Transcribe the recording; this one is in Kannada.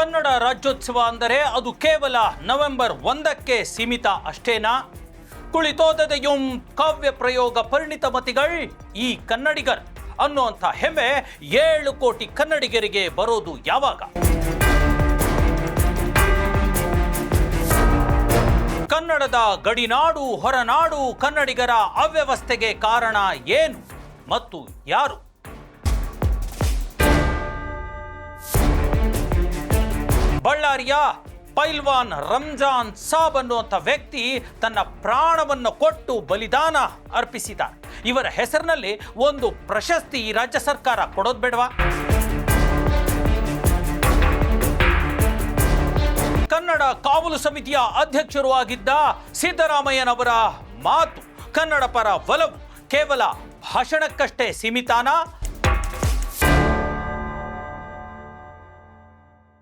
ಕನ್ನಡ ರಾಜ್ಯೋತ್ಸವ ಅಂದರೆ ಅದು ಕೇವಲ ನವೆಂಬರ್ ಒಂದಕ್ಕೆ ಸೀಮಿತ ಅಷ್ಟೇನಾ? ಕುಳಿತೋದೆಯುಂ ಕಾವ್ಯ ಪ್ರಯೋಗ ಪರಿಣಿತ ಮತಿಗಳ್ ಈ ಕನ್ನಡಿಗರ್ ಅನ್ನುವಂಥ ಹೆಮ್ಮೆ ಏಳು ಕೋಟಿ ಕನ್ನಡಿಗರಿಗೆ ಬರೋದು ಯಾವಾಗ? ಕನ್ನಡದ ಗಡಿನಾಡು ಹೊರನಾಡು ಕನ್ನಡಿಗರ ಅವ್ಯವಸ್ಥೆಗೆ ಕಾರಣ ಏನು ಮತ್ತು ಯಾರು? ಬಳ್ಳಾರಿಯ ಪೈಲ್ವಾನ್ ರಂಜಾನ್ ಸಾಬ್ ಅನ್ನುವಂಥ ವ್ಯಕ್ತಿ ತನ್ನ ಪ್ರಾಣವನ್ನು ಕೊಟ್ಟು ಬಲಿದಾನ ಅರ್ಪಿಸಿದ ಇವರ ಹೆಸರಿನಲ್ಲಿ ಒಂದು ಪ್ರಶಸ್ತಿ ರಾಜ್ಯ ಸರ್ಕಾರ ಕೊಡೋದು ಬೇಡವಾ? ಕನ್ನಡ ಕಾವಲು ಸಮಿತಿಯ ಅಧ್ಯಕ್ಷರು ಆಗಿದ್ದ ಸಿದ್ದರಾಮಯ್ಯನವರ ಮಾತು ಕನ್ನಡ ಪರ ಒಲವು ಕೇವಲ ಭಾಷಣಕ್ಕಷ್ಟೇ ಸೀಮಿತಾನ?